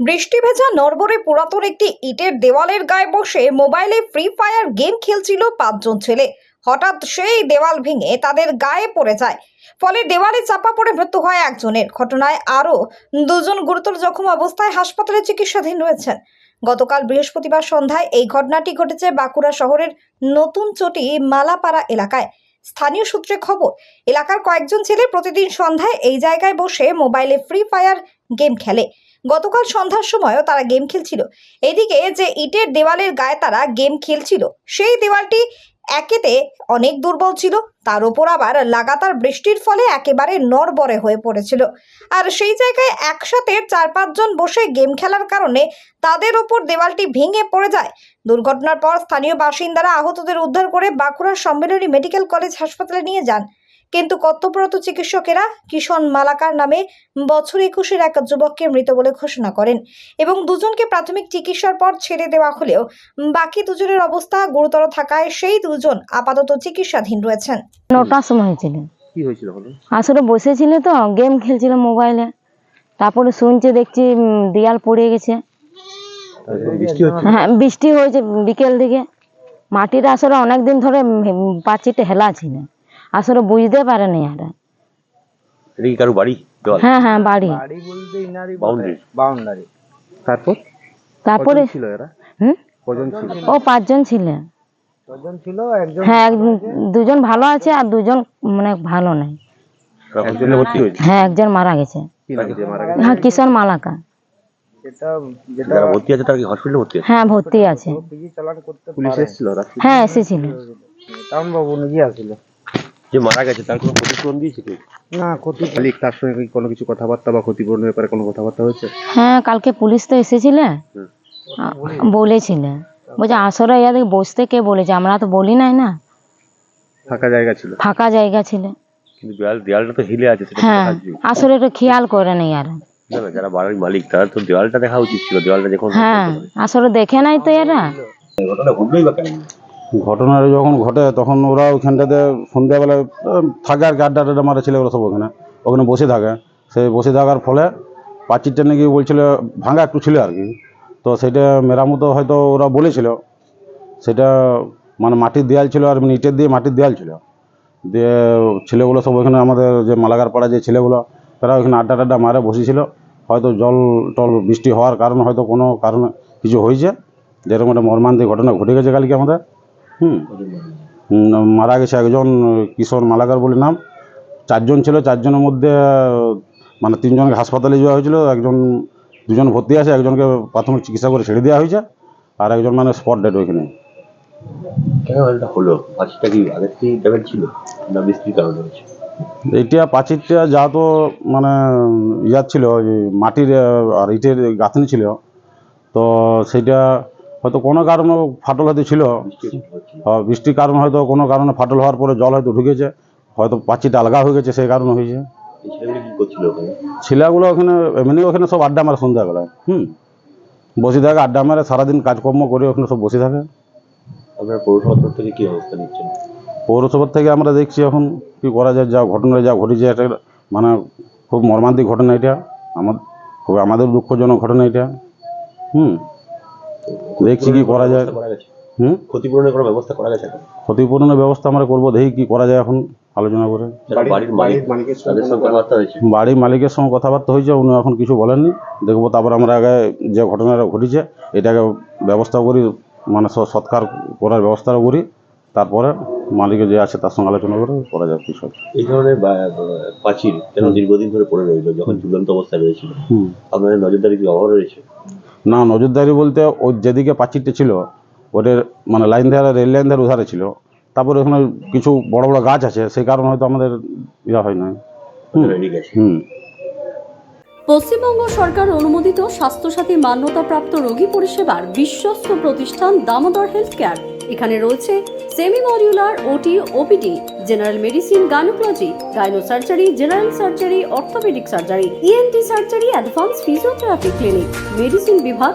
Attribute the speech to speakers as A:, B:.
A: বৃষ্টি ভেজা নরবরে পুরাতন একটি ইটের দেওয়ালের গায়ে বসে মোবাইলে ফ্রি ফায়ার গেম খেলছিল পাঁচজন ছেলে। হঠাৎ সেই দেওয়াল ভেঙে তাদের গায়ে পড়ে যায়। ফলে দেওয়ালে চাপা পড়ে মৃত্যু হয় একজনের। ঘটনায় আরও দুজন গুরুতর জখম অবস্থায় হাসপাতালে চিকিৎসাধীন রয়েছেন। গতকাল বৃহস্পতিবার সন্ধ্যায় এই ঘটনাটি ঘটেছে বাঁকুড়া শহরের নতুন চটি মালাপাড়া এলাকায়। স্থানীয় সূত্রে খবর, এলাকার কয়েকজন ছেলে প্রতিদিন সন্ধ্যায় এই জায়গায় বসে মোবাইলে ফ্রি ফায়ার গেম খেলে। গতকাল সন্ধ্যার সময়ও তারা গেম খেলছিল। এদিকে যে ইটের দেওয়ালের গায়ে তারা গেম খেলছিল, সেই দেওয়ালটি একেতে অনেক দুর্বল ছিল। তার উপর আবার লাগাতার বৃষ্টির ফলে একেবারে নরবরে হয়ে পড়েছিল। আর সেই জায়গায় একসাথে চার পাঁচজন বসে গেম খেলার কারণে তাদের ওপর দেওয়ালটি ভেঙে পড়ে যায়। দুর্ঘটনার পর স্থানীয় বাসিন্দারা আহতদের উদ্ধার করে বাঁকুড়ার সম্মেলনী মেডিকেল কলেজ হাসপাতালে নিয়ে যান। কিন্তু কর্তব্যরত চিকিৎসকেরা কিষণ মালাকার নামে বছর একুশের এক যুবককে মৃত বলে ঘোষণা করেন এবং দুজনকে প্রাথমিক চিকিৎসার পর ছেড়ে দেওয়া হলেও বাকি দুজনের অবস্থা গুরুতর থাকায় সেই দুজন আপাতত চিকিৎসাধীন রয়েছেন।
B: নটার সময় হয়েছিল।
C: কি হয়েছিল
B: আসলে বসেছিল তো গেম খেলছিল মোবাইলে। তারপরে শুনছে দেখছি দেয়াল পড়ে গেছে।
C: তারপর বৃষ্টি হচ্ছে?
B: হ্যাঁ বৃষ্টি হয়েছে বিকেল দিকে। মাটিটা আসলে অনেকদিন ধরে পাঁচিটা হেলা ছিল। আসলে বুঝতে পারেনি আর।
C: এটা কি কারও বাড়ি? দেওয়াল
B: হ্যাঁ হ্যাঁ বাড়ি।
D: বাড়ি বলতে ইনারি
C: বাউন্ডারি।
D: বাউন্ডারি।
C: তারপর?
B: তারপরে
C: ছিল এরা?
B: হুম?
C: কজন ছিল?
B: ও পাঁচজন ছিল।
D: কজন ছিল? একজন
B: হ্যাঁ দুজন ভালো আছে আর দুজন মানে ভালো নাই।
C: হসপিটালে ভর্তি হয়েছে?
B: হ্যাঁ একজন মারা গেছে।
C: কি নাম? যে মারা গেছে।
B: হ্যাঁ কিষণ মালাকা।
D: যেটা যেটা
C: যারা ভর্তি আছে তারা কি হসপিটালে ভর্তি আছে?
B: হ্যাঁ ভর্তি আছে।
C: পুলিশ এসেছিল
B: হ্যাঁ এসেছিল।
D: টাউন বাবু নিজে আসিল?
C: যে মারা গেছে তার কোনো ক্ষতিপূরণ দিয়েছে কি
D: না ক্ষতি
C: মালিক তার সঙ্গে কি কোনো কিছু কথাবার্তা বা ক্ষতিপূরণের ব্যাপারে কোনো কথাবার্তা হয়েছে?
B: হ্যাঁ কালকে পুলিশ তো এসেছিল। বলেছিল। বলছে আসলে ইয়াদের বসতে কে বলেছে? আমরা তো বলি নাই না।
C: ফাঁকা জায়গা ছিল।
B: ফাঁকা জায়গা ছিল।
C: কিন্তু দেওয়াল দেওয়ালটা তো হিলে আছে সেটা
B: হ্যাঁ। আসলে একটু খেয়াল করে নেই আর।
C: না না যারা বাড়ির মালিক তারা তো দেওয়ালটা দেখা উচিত ছিল। দেওয়ালটা যখন
B: হ্যাঁ আসলে দেখে নাই তো এরা।
C: ঘটনা ঘটবেই বা কেন?
E: ঘটনাটা যখন ঘটে, তখন ওরা ওখানটাতে সন্ধ্যাবেলায় থাকে আর কি, আড্ডা টাড্ডা মারে ছেলেগুলো সব ওখানে। ওখানে বসে থাকে। সেই বসে থাকার ফলে পাঁচিরটা নাকি বলছিল, ভাঙা একটু ছিল আর কি। তো সেটা মেরামতো হয়তো ওরা বলেছিল। সেটা মানে মাটির দেয়াল ছিল আর ইটের দিয়ে মাটির দেয়াল ছিল। দিয়ে ছেলেগুলো সব ওখানে আমাদের যে মালাগার পাড়া যে ছেলেগুলো, তারা ওইখানে আড্ডা টাড্ডা মারে বসেছিল। হয়তো জল টল বৃষ্টি হওয়ার কারণে, হয়তো কোনো কারণে কিছু হয়েছে। যেরকম একটা মর্মান্তিক ঘটনা ঘটে গেছে কালকে আমাদের। হুম। মারা গেছে একজন কিশোর মালাকার বলে নাম। চারজন ছিল চারজনের মধ্যে মানে তিনজনকে হাসপাতালে যাওয়া হয়েছিল একজন দুজন ভর্তি আছে একজনকে প্রাথমিক চিকিৎসা করে ছেড়ে দেওয়া হয়েছে আর একজন মানে স্পট ডেড ওইখানে।
C: এটা হলো? পাঁচটা কি আগের থেকে ছিল? না বৃষ্টির
E: এইটা পাঁচিরটা যা তো মানে ইয়ার ছিল ওই মাটির আর ইটের গাঁথনি ছিল। তো সেটা হয়তো কোনো কারণে ফাটল হয়তো ছিল। বৃষ্টির কারণে হয়তো কোনো কারণে ফাটল হওয়ার পরে জল হয়তো ঢুকেছে হয়তো পাঁচিটা আলগা হয়ে গেছে সেই কারণে হয়েছে।
C: ছেলেগুলো ওখানে?
E: এমনি ওখানে সব আড্ডা মারে সন্ধ্যাবেলায় হুম। বসে থাকে আড্ডা মারে সারাদিন কাজকর্ম করে ওখানে সব বসে থাকে।
C: আপনার পৌরসভা থেকে কি অবস্থা নিচ্ছেন?
E: পৌরসভার থেকে আমরা দেখছি এখন কি করা যায় যা ঘটনা যা ঘটেছে এটা মানে খুব মর্মান্তিক ঘটনা এটা। আমার খুব আমাদের দুঃখজনক ঘটনা এটা। হুম। দেখছি কি করা যায়। হুম?
C: ক্ষতিপূরণের কোনো ব্যবস্থা করা গেছে
E: ক্ষতিপূরণের ব্যবস্থা আমরা করব দেখি কি করা যায় এখন আলোচনা করে।
C: বাড়ির মালিক সঙ্গে কথাবার্তা হয়েছে।
E: বাড়ির মালিকের সঙ্গে কথাবার্তা হয়েছে উনি এখন কিছু বলেননি। দেখব তারপর আমরা আগে যে ঘটনাটা ঘটেছে এটাকে ব্যবস্থা করি মানে স- সৎকার করার ব্যবস্থাও করি। তারপরে মালিকের যে আছে তার সঙ্গে আলোচনা করে করা যাবে কিছু
C: এই ধরনের প্রাচীর কেন দীর্ঘদিন ধরে পড়ে রইল যখন ঝুলন্ত অবস্থায় রয়েছিল।
E: হুম।
C: আপনাদের নজরদারি কি অভাব রয়েছে?
E: না নজরদারি বলতে ওই যেদিকে পাঁচিরটা ছিল ওদের মানে লাইন ধারে রেল লাইন ধারে উধারে ছিল। তারপরে ওখানে কিছু বড় বড় গাছ আছে সেই কারণে হয়তো আমাদের ইয়া হয় না হুম।
C: রেডি গেছে
E: হুম।
F: পশ্চিমবঙ্গ সরকার অনুমোদিত স্বাস্থ্যসাথী মান্যতাপ্রাপ্ত রোগী পরিষেবার বিশ্বস্ত প্রতিষ্ঠান দামোদর হেলথ কেয়ার এখানে রয়েছে semi modular OT OPD general medicine gynaecology gynae surgery general surgery orthopaedic surgery ENT surgery advance physiotherapy clinic medicine বিভাগ